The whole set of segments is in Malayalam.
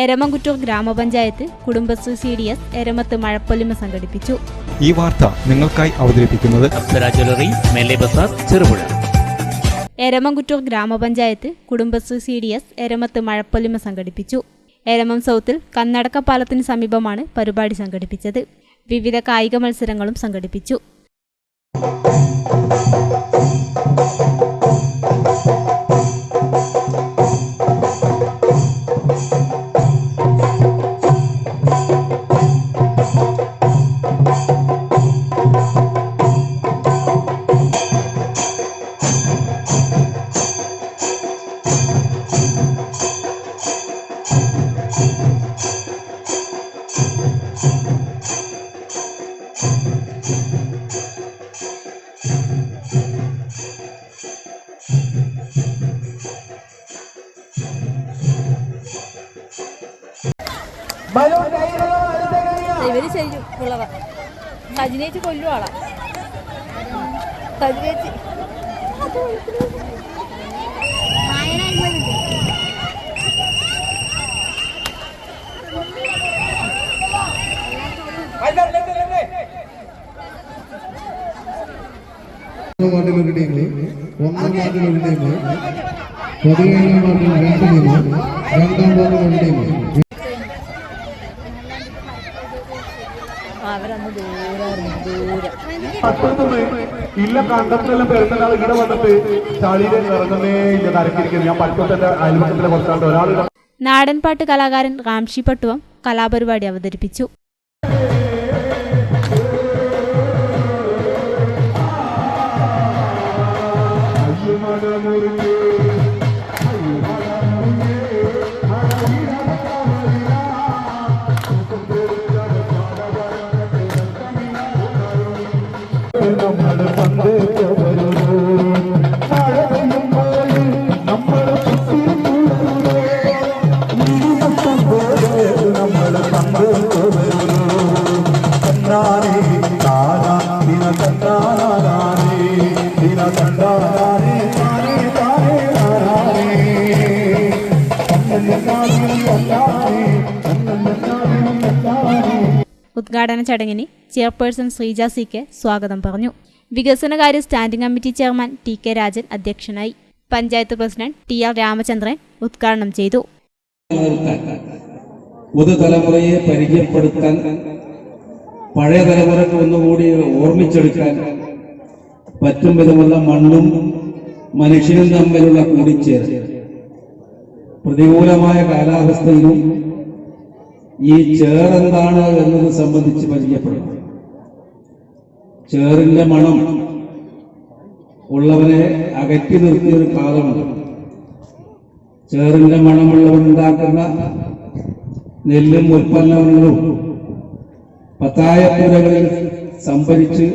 എരമംകുറ്റൂർ ഗ്രാമപഞ്ചായത്ത് കുടുംബശ്രീ സി ഡി എസ് എരമത്ത് മഴപ്പൊലിമ സംഘടിപ്പിച്ചു. ഈ വാർത്ത നിങ്ങൾക്കായി അവതരിപ്പിക്കുന്നത് ചെറുപുഴ. എരമംകുറ്റൂർ ഗ്രാമപഞ്ചായത്ത് കുടുംബശ്രീ സി ഡി എസ് എരമത്ത് മഴപ്പൊലിമ സംഘടിപ്പിച്ചു. എരമം സൗത്തിൽ കന്നടക്ക പാലത്തിന് സമീപമാണ് പരിപാടി സംഘടിപ്പിച്ചത്. വിവിധ കായിക മത്സരങ്ങളും സംഘടിപ്പിച്ചു. ഇവർ ചെയ്യും പിള്ളവ സജിനേച്ചി കൊല്ലുവാളാ. സജിനേച്ചി. വാർഡിൽ ഒരു ഒന്നാം വാർഡിൽ ഒരു ടീം പതിനേഴാം വാർഡിൽ രണ്ട് ടീം രണ്ടാം വാർഡിൽ ഒരു ടീം ഇല്ല കണ്ടത്തിലെല്ലാം പെരുന്നാൾ ഇവിടെ വന്നിട്ട് ചളിയിലെ ഇറങ്ങുന്നേ ഇല്ല തരക്കിരിക്കുന്നത് ഞാൻ പട്ടത്തിന്റെ അയൽപക്കത്തിലെ കുറച്ചാണ്ട് ഒരാൾ നാടൻപാട്ട് കലാകാരൻ റാംഷി പട്ടുവം കലാപരിപാടി അവതരിപ്പിച്ചു. ഉദ്ഘാടന ചടങ്ങിന് ചെയർപേഴ്സൺ ശ്രീജ സി കെ സ്വാഗതം പറഞ്ഞു. വികസനകാര്യ standing committee chairman T K Rajan അധ്യക്ഷനായി panchayat president T R Ramachandran ഉദ്ഘാടനം ചെയ്തു. പുതുതലമുറയെ പരിചയപ്പെടുത്താൻ പഴയ തലമുറയ്ക്ക് ഒന്നുകൂടി ഓർമ്മിച്ചെടുക്കാൻ പറ്റും വിധമുള്ള മണ്ണും മനുഷ്യനും തമ്മിലുള്ള കൂടിച്ചേരൽ. പ്രതികൂലമായ കാലാവസ്ഥയിലും ഈ ചേറെന്താണ് എന്നത് സംബന്ധിച്ച് പരിചയപ്പെടും. ചേറിന്റെ മണം ഉള്ളവനെ അകറ്റി നിർത്തിയ ഒരു കാലമുണ്ട്. ചേറിന്റെ മണമുള്ളവരുണ്ടാക്കുന്ന നെല്ലും ഉൽപ്പന്നങ്ങളും പത്തായപ്പുരകളിൽ സംഭരിച്ച്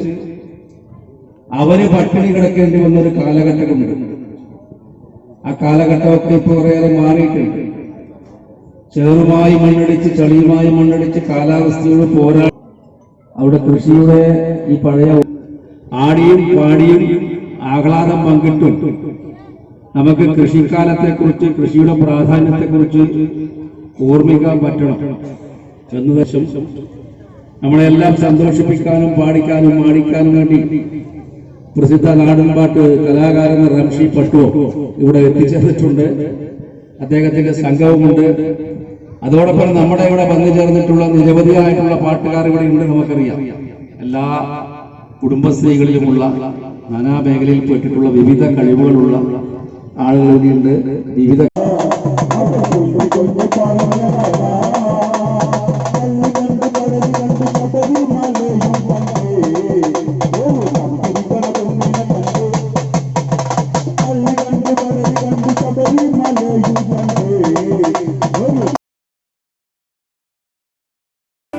അവന് പട്ടിണി കിടക്കേണ്ടി വന്നൊരു കാലഘട്ടമുണ്ട് ആ കാലഘട്ടമൊക്കെ ഇപ്പോൾ കുറേയേറെ മാറിയിട്ടുണ്ട്. ചേറുമായി മണ്ണടിച്ച് ചളിയുമായി മണ്ണടിച്ച് കാലാവസ്ഥയോട് പോരാ അവിടെ കൃഷിയുടെ ഈ പഴയ ആടിയും പാടിയും ആഹ്ലാദം പങ്കിട്ടും. നമുക്ക് കൃഷിക്കാലത്തെക്കുറിച്ച് കൃഷിയുടെ പ്രാധാന്യത്തെക്കുറിച്ച് ഓർമ്മിക്കാൻ പറ്റണം. എന്ന് നമ്മളെല്ലാം സന്തോഷിപ്പിക്കാനും പാടിക്കാനും മാടിക്കാനും വേണ്ടി പ്രസിദ്ധ നാടൻപാട്ട് കലാകാരൻ റംഷി പട്ടുവോ ഇവിടെ എത്തിച്ചേർന്നിട്ടുണ്ട്. അദ്ദേഹത്തിന്റെ സംഘവുമുണ്ട്. അതോടൊപ്പം നമ്മുടെ ഇവിടെ വന്നു ചേർന്നിട്ടുള്ള നിരവധിയായിട്ടുള്ള പാട്ടുകാർ ഇവിടെ ഉണ്ട് നമുക്കറിയാം. എല്ലാ കുടുംബശ്രീകളിലുമുള്ള നാനാ മേഖലയിൽ പെട്ടിട്ടുള്ള വിവിധ കഴിവുകളുള്ള ആളുകളുണ്ട് വിവിധ